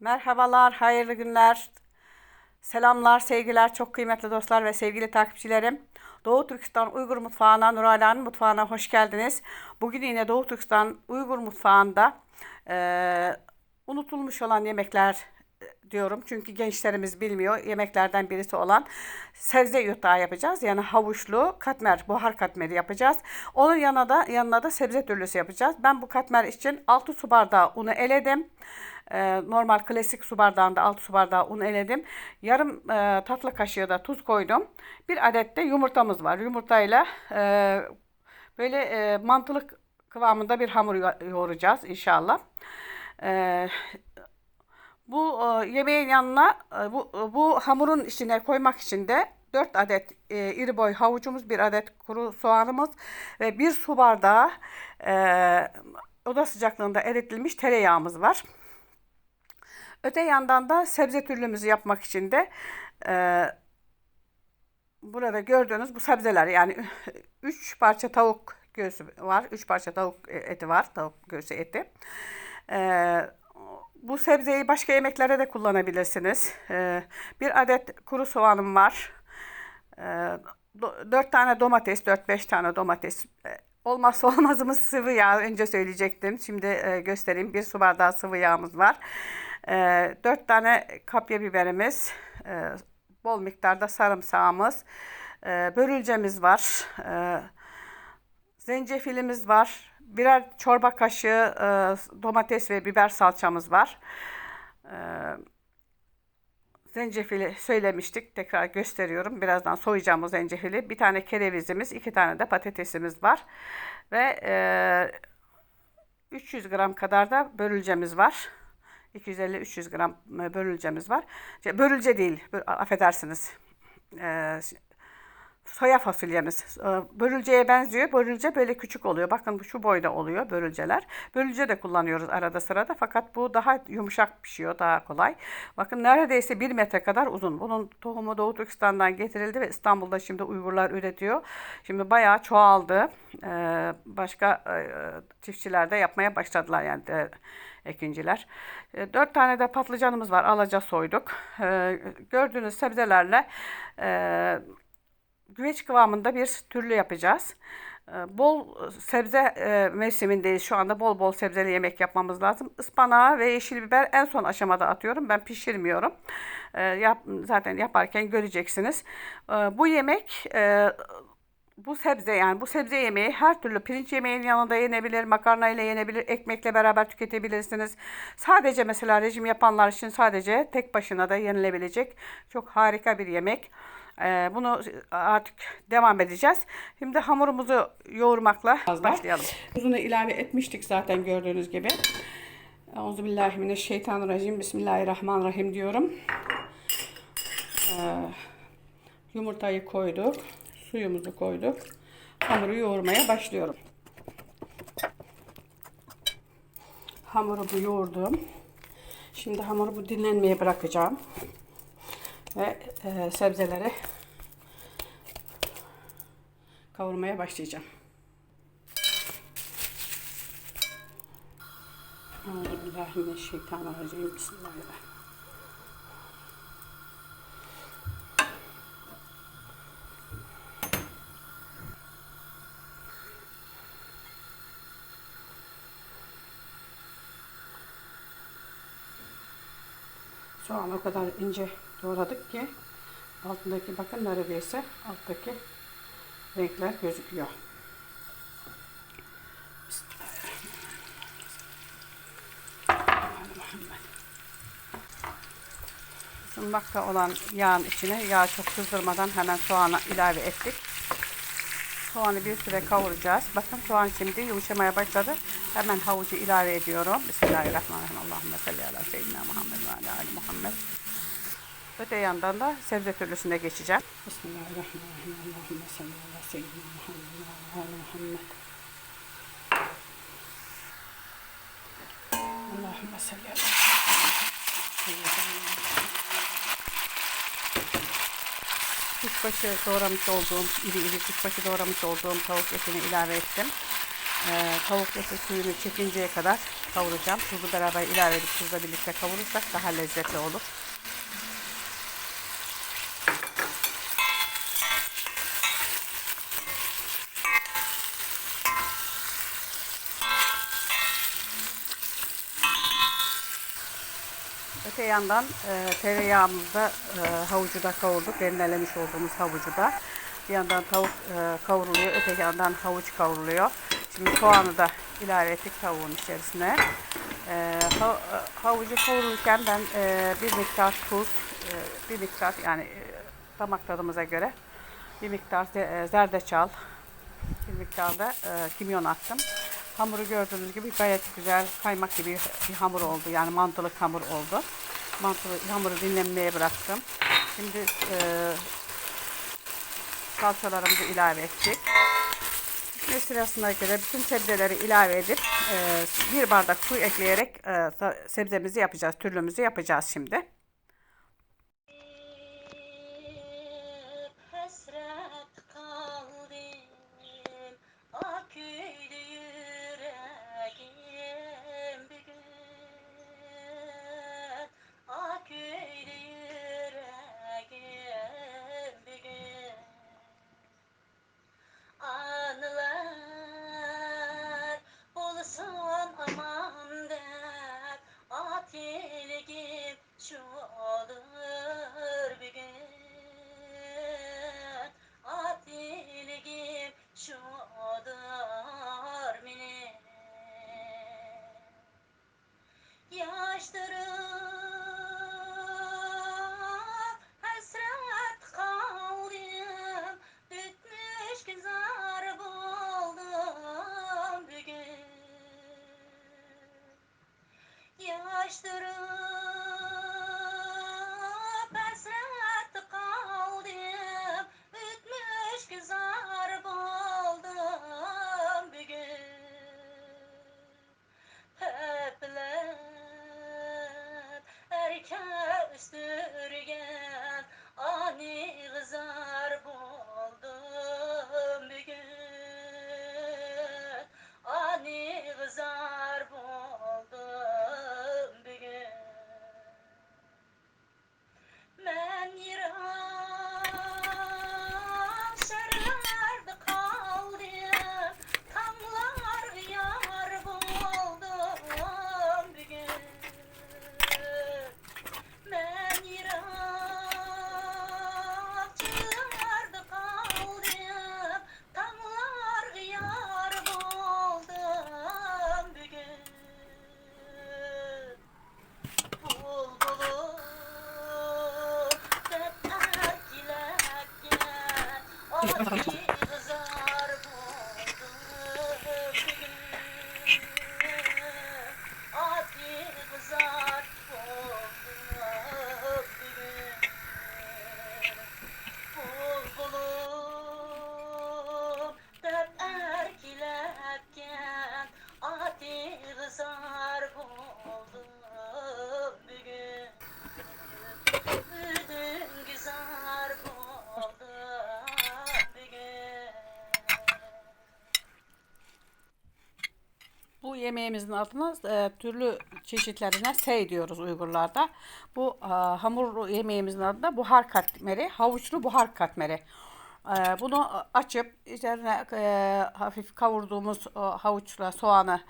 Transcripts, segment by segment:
Merhabalar, hayırlı günler. Selamlar, sevgiler, çok kıymetli dostlar ve sevgili takipçilerim. Doğu Türkistan Uygur Mutfağı'na, Nurali'nin mutfağına hoş geldiniz. Bugün yine Doğu Türkistan Uygur Mutfağı'nda eee, unutulmuş olan yemekler e, diyorum. Çünkü gençlerimiz bilmiyor. Yemeklerden birisi olan sebze yutağı yapacağız. Yani havuçlu katmer, buhar katmeri yapacağız. Onun yanına da yanına da sebze türlüsü yapacağız. Ben bu katmer için 6 su bardağı unu eledim. Ee, normal klasik su bardağında 6 su bardağı un eledim. Yarım e, tatlı kaşığı da tuz koydum. Bir adet de yumurtamız var. Yumurtayla e, böyle e, mantılık kıvamında bir hamur yo- yoğuracağız inşallah. E, bu e, yemeğin yanına e, bu, bu hamurun içine koymak için de 4 adet e, iri boy havucumuz, bir adet kuru soğanımız ve bir su bardağı e, oda sıcaklığında eritilmiş tereyağımız var. Öte yandan da sebze türlümüzü yapmak için de e, burada gördüğünüz bu sebzeler yani 3 parça tavuk göğsü var. 3 parça tavuk eti var. Tavuk göğsü eti. E, bu sebzeyi başka yemeklere de kullanabilirsiniz. E, bir adet kuru soğanım var. E, 4 tane domates, 4-5 tane domates. E, Olmazsa olmazımız sıvı yağ. Önce söyleyecektim. Şimdi e, göstereyim. Bir su bardağı sıvı yağımız var. E, 4 tane kapya biberimiz. Bol miktarda sarımsağımız. Börülcemiz var. Zencefilimiz var. Birer çorba kaşığı e, domates ve biber salçamız var. E, zencefili söylemiştik. Tekrar gösteriyorum. Birazdan soyacağım o zencefili. Bir tane kerevizimiz, iki tane de patatesimiz var. Ve e, 300 gram kadar da börülcemiz var. 250-300 gram e, börülcemiz var. Şey, börülce değil, affedersiniz. E, soya fasulyemiz. E, Börülceye benziyor. Börülce böyle küçük oluyor. Bakın bu şu boyda oluyor börülceler. Börülce de kullanıyoruz arada sırada. Fakat bu daha yumuşak pişiyor. Daha kolay. Bakın neredeyse bir metre kadar uzun. Bunun tohumu Doğu Türkistan'dan getirildi ve İstanbul'da şimdi Uygurlar üretiyor. Şimdi bayağı çoğaldı. E, Başka e, çiftçiler de yapmaya başladılar yani ekinciler. Dört tane de patlıcanımız var. Alaca soyduk. Gördüğünüz sebzelerle güveç kıvamında bir türlü yapacağız. Ee, Bol sebze e, mevsimindeyiz şu anda. Bol bol sebzeli yemek yapmamız lazım. Ispanağı ve yeşil biber en son aşamada atıyorum. Ben pişirmiyorum. Ee, zaten yaparken göreceksiniz. Ee, Bu yemek e, bu sebze yani bu sebze yemeği her türlü pirinç yemeğinin yanında yenebilir, makarna ile yenebilir, ekmekle beraber tüketebilirsiniz. Sadece mesela rejim yapanlar için sadece tek başına da yenilebilecek çok harika bir yemek. Ee, bunu artık devam edeceğiz. Şimdi hamurumuzu yoğurmakla başlayalım. Tuzunu ilave etmiştik zaten gördüğünüz gibi. Euzubillahimineşşeytanirracim. Bismillahirrahmanirrahim diyorum. Ee, yumurtayı koyduk. Suyumuzu koyduk. Hamuru yoğurmaya başlıyorum. Hamurumu yoğurdum. Şimdi hamurumu dinlenmeye bırakacağım. Ve e, sebzeleri kavurmaya başlayacağım. Euzubillahimineşşeytanirracim. Bismillahirrahmanirrahim. Soğan o kadar ince doğradık ki altındaki bakın neredeyse alttaki renkler gözüküyor. Isınmakta olan yağın içine yağ çok kızdırmadan hemen soğanı ilave ettik. Soğanı bir süre kavuracağız. Bakın soğan şimdi yumuşamaya başladı. Hemen havucu ilave ediyorum. Bismillahirrahmanirrahim. Allahümme salli ala seyyidina Muhammed ve ala ali Muhammed. Öte yandan da sebze türlüsüne geçeceğim. Bismillahirrahmanirrahim. Allahümme salli ala seyyidina Muhammed ve ala ali Muhammed. Allahümme salli ala. Kuşbaşı doğramış olduğum, iri iri kuşbaşı doğramış olduğum tavuk etini ilave ettim. Ee, tavuk eti suyunu çekinceye kadar kavuracağım. Tuzu beraber ilave edip tuzla birlikte kavurursak daha lezzetli olur. Öte yandan e, tereyağımızı da e, havucu da kavurduk. Rendelemiş olduğumuz havucu da. Bir yandan tavuk e, kavruluyor, öteki yandan havuç kavruluyor. Şimdi soğanı da ilave ettik tavuğun içerisine. E, ha- e, havucu kavururken ben e, bir miktar tuz, e, bir miktar yani e, damak tadımıza göre bir miktar e, zerdeçal, bir miktar da kimyon attım. Hamuru gördüğünüz gibi gayet güzel kaymak gibi bir hamur oldu. Yani mantılık hamur oldu. Mantılı hamuru dinlenmeye bıraktım. Şimdi e, salçalarımızı ilave ettik. Ve sırasına göre bütün sebzeleri ilave edip e, bir bardak su ekleyerek e, sebzemizi yapacağız. Türlümüzü yapacağız şimdi. 这里刚才 yemeğimizin adına e, türlü çeşitlerine sey diyoruz Uygurlarda. Bu e, hamur yemeğimizin adı da buhar katmeri, havuçlu buhar katmeri. E, bunu açıp üzerine e, hafif kavurduğumuz o havuçla soğanı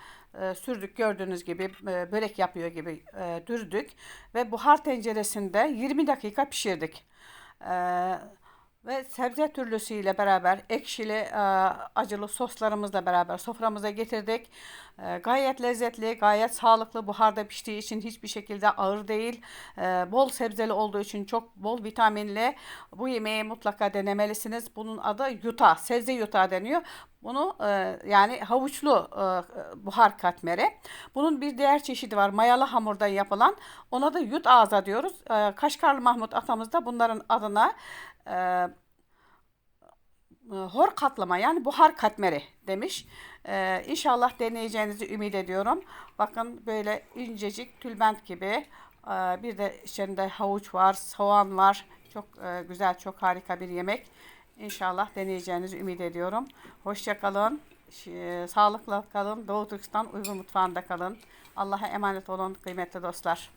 e, sürdük gördüğünüz gibi e, börek yapıyor gibi e, dürdük ve buhar tenceresinde 20 dakika pişirdik. E, ve sebze türlüsüyle beraber ekşili, e, acılı soslarımızla beraber soframıza getirdik. E, gayet lezzetli, gayet sağlıklı. Buharda piştiği için hiçbir şekilde ağır değil. E, bol sebzeli olduğu için çok bol vitaminli. Bu yemeği mutlaka denemelisiniz. Bunun adı yuta, sebze yuta deniyor. Bunu yani havuçlu buhar katmeri. Bunun bir diğer çeşidi var. Mayalı hamurdan yapılan. Ona da yut ağza diyoruz. E, Mahmut atamız da bunların adına e, hor katlama yani buhar katmeri demiş. E, inşallah deneyeceğinizi ümit ediyorum. Bakın böyle incecik tülbent gibi. E, bir de içinde havuç var, soğan var. Çok e, güzel, çok harika bir yemek. İnşallah deneyeceğinizi ümit ediyorum. Hoşça kalın. şi- sağlıkla kalın. Doğu Türkistan Uygur Mutfağı'nda kalın. Allah'a emanet olun kıymetli dostlar.